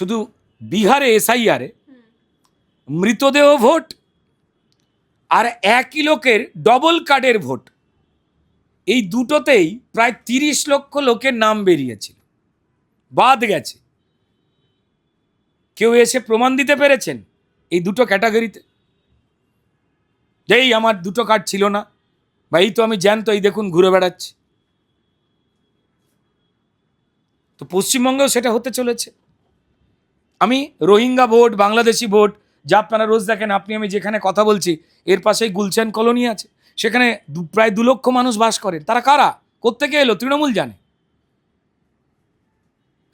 শুধু বিহারে এসআইআরে মৃতদেহ ভোট আর একই লোকের ডবল কার্ডের ভোট। এই দুটোতেই প্রায় তিরিশ লক্ষ লোকের নাম বেরিয়েছিল। বাদ গেছে। কেউ এসে প্রমাণ দিতে পেরেছেন এই দুটো ক্যাটাগরিতে? যেই আমার দুটো কার্ড ছিল না, বা এই তো আমি জ্যান্ত, এই দেখুন ঘুরে বেড়াচ্ছি। তো পশ্চিমবঙ্গেও সেটা হতে চলেছে। আমি রোহিঙ্গা ভোট, বাংলাদেশি ভোট, যা আপনারা রোজ দেখেন, আপনি আমি যেখানে কথা বলছি, এর পাশেই গুলশান কলোনি আছে। সেখানে প্রায় দু লক্ষ মানুষ বাস করেন। তারা কারা? কোত্থেকে এলো? তৃণমূল জানে।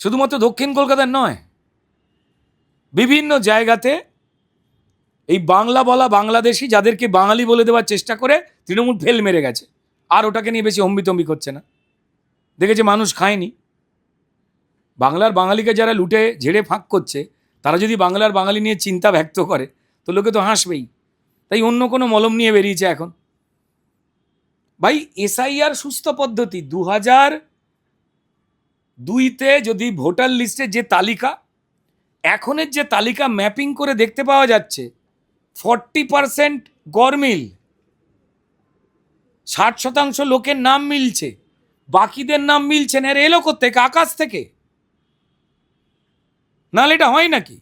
শুধুমাত্র দক্ষিণ কলকাতার নয়। বিভিন্ন জায়গাতে এই বাংলা বলা বাংলাদেশি যাদেরকে বাঙালি বলে দেওয়ার চেষ্টা করে তৃণমূল ফেল মেরে গেছে। আর ওটাকে নিয়ে বেশি হম্বিতম্বি করছে না। দেখেছে মানুষ খায়নি। বাংলার বাঙালিকে যারা লুটে, ঝেড়ে, ফাঁক করছে, তারা যদি বাংলার বাঙালি নিয়ে চিন্তা ব্যক্ত করে, তো লোকে তো হাসবেই। তাই অন্য কোনো মলম নিয়ে বেরিয়েছে এখন। ভাই, এসআইআর সুস্থ পদ্ধতি দু হাজার দুইতে যদি ভোটার লিস্টের যে তালিকা, এখনের যে তালিকা ম্যাপিং করে দেখতে পাওয়া যাচ্ছে, ফর্টি পারসেন্ট গরমিল ষাট শতাংশ লোকের নাম মিলছে, বাকিদের নাম মিলছে না এলো থেকে আকাশ থেকে। নাহলে এটা হয় নাকি?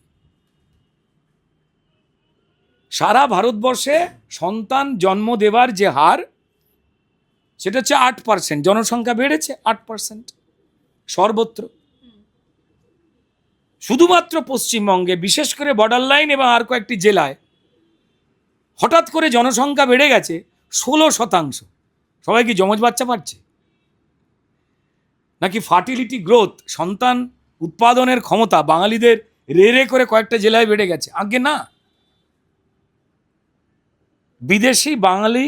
সারা ভারতবর্ষে সন্তান জন্ম দেবার যে হার, সেটা হচ্ছে আট পার্সেন্ট জনসংখ্যা বেড়েছে আট পার্সেন্ট সর্বত্র। শুধুমাত্র পশ্চিমবঙ্গে, বিশেষ করে বর্ডার লাইন এবং আর কয়েকটি জেলায়, হঠাৎ করে জনসংখ্যা বেড়ে গেছে ষোলো শতাংশ। সবাই কি যমজ বাচ্চা পাচ্ছে? নাকি ফার্টিলিটি গ্রোথ সন্তান উৎপাদনের ক্ষমতা বাঙালিদের রে রে করে কয়েকটা জেলায় বেড়ে গেছে। আগে না। বিদেশি বাঙালি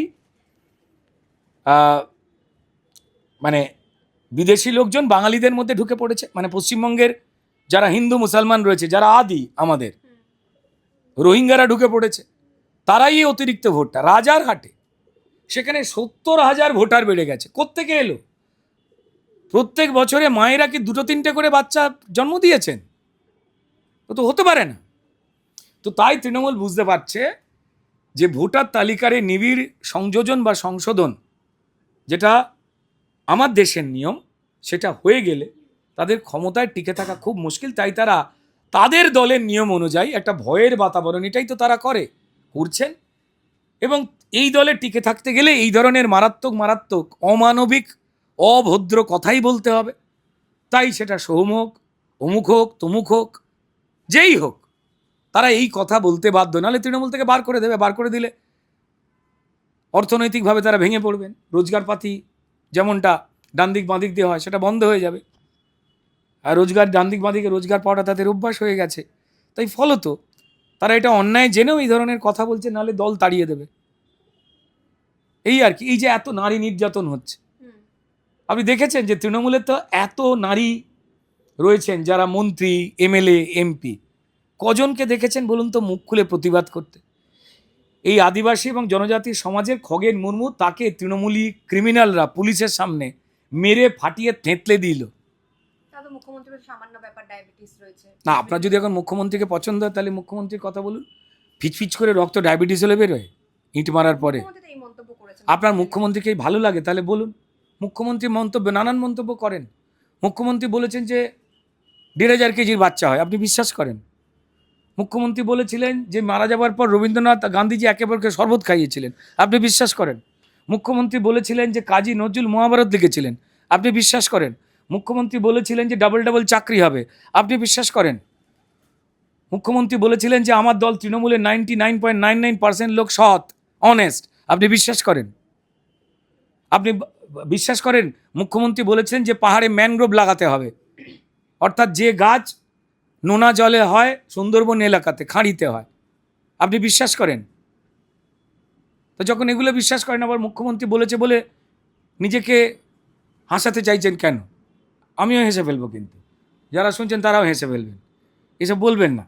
মানে বিদেশি লোকজন বাঙালিদের মধ্যে ঢুকে পড়েছে। মানে পশ্চিমবঙ্গের যারা হিন্দু, মুসলমান রয়েছে, যারা আদি আমাদের, রোহিঙ্গারা ঢুকে পড়েছে, তারাই অতিরিক্ত ভোটটা। রাজার হাটে সেখানে সত্তর হাজার ভোটার বেড়ে গেছে। কোত্থেকে এলো? প্রত্যেক বছরে মায়েরা কি দুটো তিনটে করে বাচ্চা জন্ম দিয়েছেন? তো তো হতে পারে না। তো তাই তৃণমূল বুঝতে পারছে যে ভোটার তালিকার নিবিড় সংযোজন বা সংশোধন, যেটা আমার দেশের নিয়ম, সেটা হয়ে গেলে তাদের ক্ষমতায় টিকে থাকা খুব মুশকিল। তাই তারা তাদের দলের নিয়ম অনুযায়ী একটা ভয়ের বাতাবরণ, এটাই তো তারা করে, করছেন। এবং এই দলে টিকে থাকতে গেলে এই ধরনের মারাত্মক মারাত্মক, অমানবিক অভদ্র কথাই বলতে হবে। তাই সেটা সোহম হোক, অমুক হোক, তমুক হোক, যেই হোক, তারা এই কথা বলতে বাধ্য। নাহলে তৃণমূল থেকে বার করে দেবে, বার করে দিলে অর্থনৈতিকভাবে তারা ভেঙে পড়বেন। রোজগারপাতি যেমনটা ডান দিক বাঁ দিক দিয়ে হয়, সেটা বন্ধ হয়ে যাবে। আর রোজগার ডান দিক বাঁ দিকে রোজগার পাওয়াটা তাদের অভ্যাস হয়ে গেছে। তাই ফলত তারা এটা অন্যায় জেনেও এই ধরনের কথা বলছে, নাহলে দল তাড়িয়ে দেবে। এই আর কি, এই যে এত নারী নির্যাতন হচ্ছে। আপনি দেখেছেন যে তৃণমূলের তো এত নারী রয়েছেন যারা মন্ত্রী এমএলএ এমপি। কজনকে দেখেছেন বলুন তো মুখ খুলে প্রতিবাদ করতে? এই আদিবাসী এবং জনজাতি সমাজের খগেন মুর্মু তাকে তৃণমূলী ক্রিমিনালরা পুলিশের সামনে মেরে ফাটিয়ে থেঁতলে দিল। না আপনার যদি এখন মুখ্যমন্ত্রীকে পছন্দ হয় তাহলে মুখ্যমন্ত্রীর কথা বলুন। ফিচফিচ করে রক্ত ডায়াবেটিস হলে বেরোয় ইট মারার পরে। আপনার মুখ্যমন্ত্রীকে ভালো লাগে তাহলে বলুন। মুখ্যমন্ত্রী মন্তব্য, নানান মন্তব্য করেন। মুখ্যমন্ত্রী বলেছেন যে দেড় হাজার কেজির বাচ্চা হয়, আপনি বিশ্বাস করেন? মুখ্যমন্ত্রী বলেছিলেন যে মারা যাবার পর রবীন্দ্রনাথ গান্ধীজি একেবারে শরবত খাইয়েছিলেন, আপনি বিশ্বাস করেন? মুখ্যমন্ত্রী বলেছিলেন যে কাজী নজরুল মহাভারত লিখেছিলেন, আপনি বিশ্বাস করেন? মুখ্যমন্ত্রী বলেছিলেন যে ডাবল ডাবল চাকরি হবে, আপনি বিশ্বাস করেন? মুখ্যমন্ত্রী বলেছিলেন যে আমার দল তৃণমূলের ninety nine point nine nine percent লোক সৎ অনেস্ট আপনি বিশ্বাস করেন? আপনি বিশ্বাস করেন, মুখ্যমন্ত্রী বলেছেন যে পাহাড়ে ম্যানগ্রোভ লাগাতে হবে। অর্থাৎ যে গাছ নোনা জলে হয়, সুন্দরবন এলাকাতে, খাঁড়িতে হয়। আপনি বিশ্বাস করেন? তো যখন এগুলো বিশ্বাস করেন, আবার মুখ্যমন্ত্রী বলেছে বলে নিজেকে হাসাতে চাইছেন কেন? আমিও হেসে ফেলব কিন্তু। যারা শুনছেন, তারাও হেসে ফেলবেন। এসব বলবেন না।